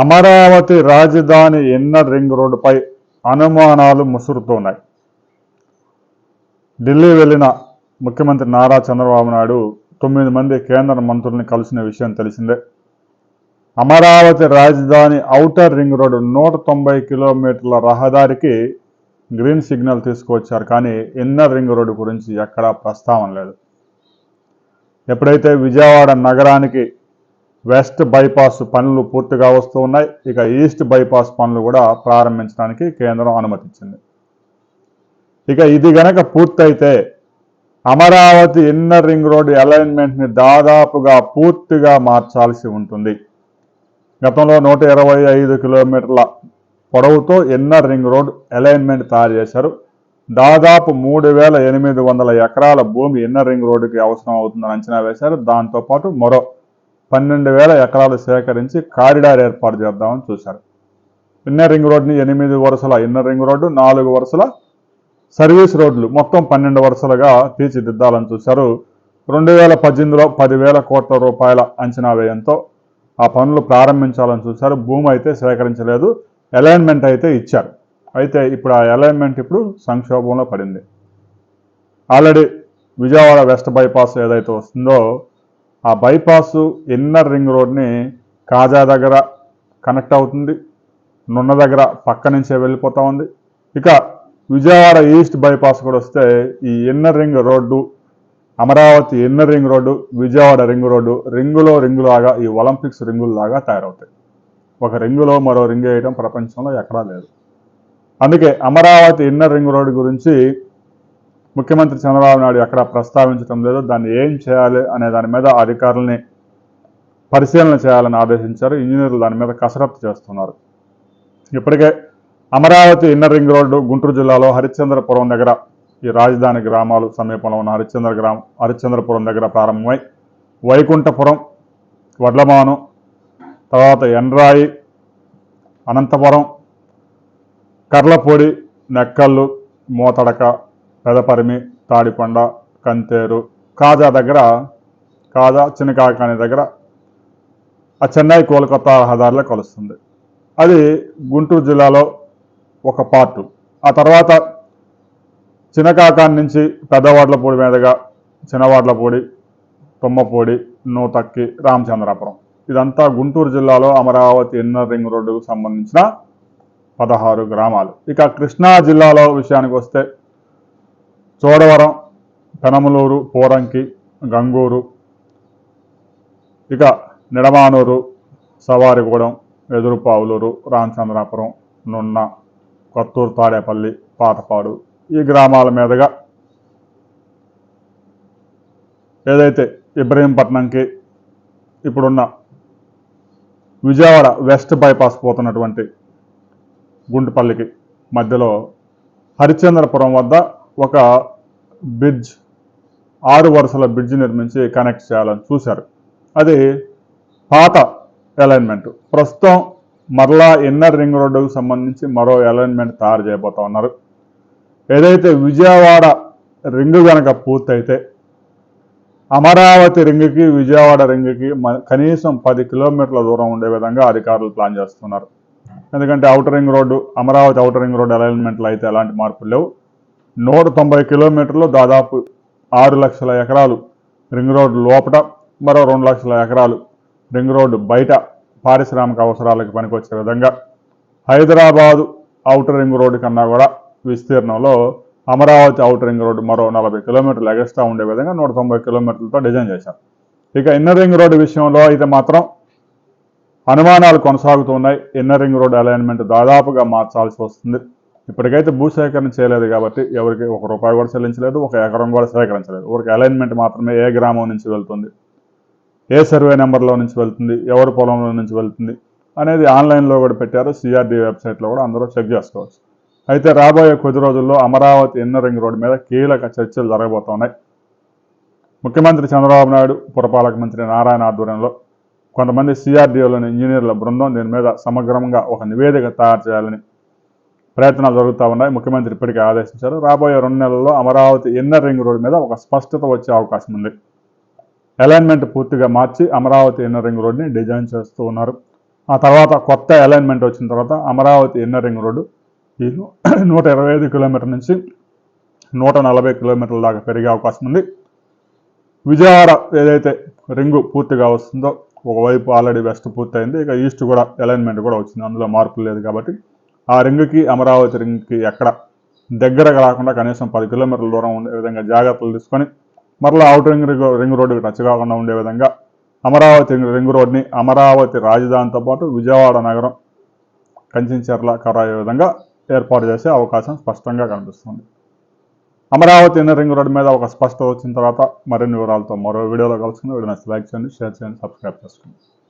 అమరావతి రాజధాని inner ring రోడ్డుపై అనుమానాలు ముసురుతున్నాయి. ఢిల్లీ వెళ్ళిన ముఖ్యమంత్రి నారా చంద్రబాబు నాయుడు తొమ్మిది మంది కేంద్ర మంత్రుల్ని కలిసిన విషయం తెలిసిందే. అమరావతి రాజధాని ఔటర్ రింగ్ రోడ్డు నూట తొంభై కిలోమీటర్ల రహదారికి గ్రీన్ సిగ్నల్ తీసుకువచ్చారు కానీ ఇన్నర్ రింగ్ రోడ్డు గురించి ఎక్కడా ప్రస్తావన లేదు. ఎప్పుడైతే విజయవాడ నగరానికి వెస్ట్ బైపాస్ పనులు పూర్తిగా వస్తూ ఉన్నాయి. ఇక ఈస్ట్ బైపాస్ పనులు కూడా ప్రారంభించడానికి కేంద్రం అనుమతించింది ఇక ఇది గనక పూర్తయితే అమరావతి ఇన్నర్ రింగ్ రోడ్డు అలైన్మెంట్ని దాదాపుగా పూర్తిగా మార్చాల్సి ఉంటుంది. గతంలో నూట ఇరవై ఐదు కిలోమీటర్ల పొడవుతో ఇన్నర్ రింగ్ రోడ్ అలైన్మెంట్ తయారు చేశారు. దాదాపు మూడు వేల ఎనిమిది వందల ఎకరాల భూమి ఇన్నర్ రింగ్ రోడ్డుకి అవసరం అవుతుందని అంచనా వేశారు. దాంతోపాటు మరో పన్నెండు వేల ఎకరాలు సేకరించి కారిడార్ ఏర్పాటు చేద్దామని చూశారు. ఇన్నర్ రింగ్ రోడ్ని ఎనిమిది వరుసల ఇన్నర్ రింగ్ రోడ్డు నాలుగు వరుసల సర్వీస్ రోడ్లు మొత్తం పన్నెండు వరుసలుగా తీర్చిదిద్దాలని చూశారు. రెండు వేల పద్దెనిమిదిలో పదివేల కోట్ల రూపాయల అంచనా వ్యయంతో ఆ పనులు ప్రారంభించాలని చూశారు. భూమి అయితే సేకరించలేదు అలైన్మెంట్ అయితే ఇచ్చారు. అయితే ఇప్పుడు ఆ అలైన్మెంట్ ఇప్పుడు సంక్షోభంలో పడింది. ఆల్రెడీ విజయవాడ వెస్ట్ బైపాస్ ఏదైతే వస్తుందో ఆ బైపాస్ ఇన్నర్ రింగ్ రోడ్ని కాజా దగ్గర కనెక్ట్ అవుతుంది. నున్న దగ్గర పక్క నుంచే వెళ్ళిపోతూ ఉంది. ఇక విజయవాడ ఈస్ట్ బైపాస్ కూడా వస్తే ఈ inner ring road Amaravati inner ring road Vijayawada ring road రింగులో రింగులాగా ఈ ఒలింపిక్స్ రింగుల్లాగా తయారవుతాయి. ఒక రింగులో మరో రింగ్ వేయడం ప్రపంచంలో ఎక్కడా లేదు. అందుకే అమరావతి ఇన్నర్ రింగ్ రోడ్డు గురించి ముఖ్యమంత్రి చంద్రబాబు నాయుడు ఎక్కడ ప్రస్తావించడం లేదు దాన్ని ఏం చేయాలి అనే దాని మీద అధికారుల్ని పరిశీలన చేయాలని ఆదేశించారు. ఇంజనీర్లు దాని మీద కసరత్తు చేస్తున్నారు. ఇప్పటికే Amaravati inner ring road Guntur జిల్లాలో హరిశ్చంద్రపురం దగ్గర ఈ రాజధాని గ్రామాలు సమీపంలో ఉన్న హరిశ్చంద్ర గ్రామం హరిశ్చంద్రపురం దగ్గర ప్రారంభమై వైకుంఠపురం వడ్లమాను తర్వాత ఎండ్రాయి అనంతపురం కర్లపూడి నెక్కల్లు మోతడక పెదపరిమి తాడికొండ కంతేరు కాజా దగ్గర కాజా చిన్నకాకాని దగ్గర ఆ చెన్నై కోల్కతా రహదారిలో కలుస్తుంది. అది గుంటూరు జిల్లాలో ఒక పార్టు. ఆ తర్వాత చిన్నకాకాని నుంచి పెద్దవాడ్లపూడి మీదుగా చిన్నవాడ్లపూడి తుమ్మపూడి నూతక్కి రామచంద్రాపురం. ఇదంతా గుంటూరు జిల్లాలో అమరావతి ఇన్నర్ రింగ్ రోడ్డుకు సంబంధించిన పదహారు గ్రామాలు. ఇక కృష్ణా జిల్లాలో విషయానికి వస్తే చోడవరం పెనమలూరు పోరంకి గంగూరు ఇక నిడమానూరు సవారిగూడెం ఎదురుపావులూరు రామచంద్రాపురం నున్న కొత్తూరు తాడేపల్లి పాతపాడు ఈ గ్రామాల మీదుగా ఏదైతే ఇబ్రహీంపట్నంకి ఇప్పుడున్న విజయవాడ వెస్ట్ బైపాస్ పోతున్నటువంటి గుంటుపల్లికి మధ్యలో హరిశ్చంద్రపురం వద్ద ఒక బ్రిడ్జ్ ఆరు వరుసల బ్రిడ్జ్ నిర్మించి కనెక్ట్ చేయాలని చూశారు. అది పాత అలైన్మెంట్ ప్రస్తుతం మరలా ఇన్నర్ రింగ్ రోడ్డుకు సంబంధించి మరో అలైన్మెంట్ తయారు చేయబోతా ఉన్నారు. ఏదైతే విజయవాడ రింగ్ కనుక పూర్తయితే అమరావతి రింగ్కి విజయవాడ రింగ్కి మ- కనీసం పది కిలోమీటర్ల దూరం ఉండే విధంగా అధికారులు ప్లాన్ చేస్తున్నారు. ఎందుకంటే outer ring road Amaravati outer ring road అలైన్మెంట్లో అయితే ఎలాంటి మార్పులు లేవు. నూట తొంభై కిలోమీటర్లు దాదాపు ఆరు లక్షల ఎకరాలు రింగ్ రోడ్డు లోపట మరో రెండు లక్షల ఎకరాలు రింగ్ రోడ్డు బయట పారిశ్రామిక అవసరాలకు పనికొచ్చే విధంగా హైదరాబాదు అవుటర్ రింగ్ రోడ్డు కన్నా కూడా విస్తీర్ణంలో అమరావతి అవుటర్ రింగ్ రోడ్డు మరో నలభై కిలోమీటర్లు ఎగస్ట్రా ఉండే విధంగా నూట తొంభై కిలోమీటర్లతో డిజైన్ చేశారు. ఇక ఇన్నర్ రింగ్ రోడ్డు విషయంలో అయితే మాత్రం అనుమానాలు కొనసాగుతున్నాయి ఇన్నర్ రింగ్ రోడ్డు అలైన్మెంట్ దాదాపుగా మార్చాల్సి వస్తుంది. ఇప్పటికైతే భూసేకరణ చేయలేదు కాబట్టి ఎవరికి ఒక రూపాయి కూడా చెల్లించలేదు ఒక ఎకరం కూడా సేకరించలేదు. ఎవరికి అలైన్మెంట్ మాత్రమే ఏ గ్రామం నుంచి వెళ్తుంది ఏ సర్వే నెంబర్లో నుంచి వెళ్తుంది ఎవరి పొలంలో నుంచి వెళ్తుంది అనేది ఆన్లైన్లో కూడా పెట్టారు సిఆర్డీ వెబ్సైట్లో కూడా అందరూ చెక్ చేసుకోవచ్చు. అయితే రాబోయే కొద్ది రోజుల్లో అమరావతి ఇన్నర్ రింగ్ రోడ్డు మీద కీలక చర్చలు జరగబోతున్నాయి ముఖ్యమంత్రి చంద్రబాబు నాయుడు పురపాలక మంత్రి నారాయణ ఆధ్వర్యంలో కొంతమంది సిఆర్డీఓలోని ఇంజనీర్ల బృందం దీని మీద సమగ్రంగా ఒక నివేదిక తయారు చేయాలని ప్రయత్నాలు జరుగుతూ ఉన్నాయి. ముఖ్యమంత్రి ఇప్పటికే ఆదేశించారు. రాబోయే రెండు నెలల్లో అమరావతి ఇన్నర్ రింగ్ రోడ్డు మీద ఒక స్పష్టత వచ్చే అవకాశం ఉంది. అలైన్మెంట్ పూర్తిగా మార్చి అమరావతి ఇన్నర్ రింగ్ రోడ్ని డిజైన్ చేస్తూ ఉన్నారు. ఆ తర్వాత కొత్త అలైన్మెంట్ వచ్చిన తర్వాత అమరావతి ఇన్నర్ రింగ్ రోడ్డు ఈ నూట ఇరవై ఐదు కిలోమీటర్ నుంచి నూట నలభై కిలోమీటర్ల దాకా పెరిగే అవకాశం ఉంది. విజయవాడ ఏదైతే రింగు పూర్తిగా వస్తుందో ఒకవైపు ఆల్రెడీ వెస్ట్ పూర్తయింది. ఇక ఈస్ట్ కూడా అలైన్మెంట్ కూడా వచ్చింది. అందులో మార్పు లేదు కాబట్టి ఆ రింగ్కి అమరావతి రింగ్కి ఎక్కడ దగ్గరగా రాకుండా కనీసం పది కిలోమీటర్ల దూరం ఉండే విధంగా జాగ్రత్తలు తీసుకొని మరలా అవుట్ రింగ్ రింగ్ రింగ్ రోడ్డుకి టచ్ కాకుండా ఉండే విధంగా అమరావతి రింగ్- రోడ్ని అమరావతి రాజధానితో పాటు విజయవాడ నగరం కంచించర్ల కరాయే విధంగా ఏర్పాటు చేసే అవకాశం స్పష్టంగా కనిపిస్తుంది. అమరావతి ఇన్నర్ రింగ్ రోడ్డు మీద ఒక స్పష్టత వచ్చిన తర్వాత మరిన్ని వివరాలతో మరో వీడియోలో కలుసుకుని వీడియోని లైక్ చేయండి షేర్ చేయండి సబ్స్క్రైబ్ చేసుకోండి.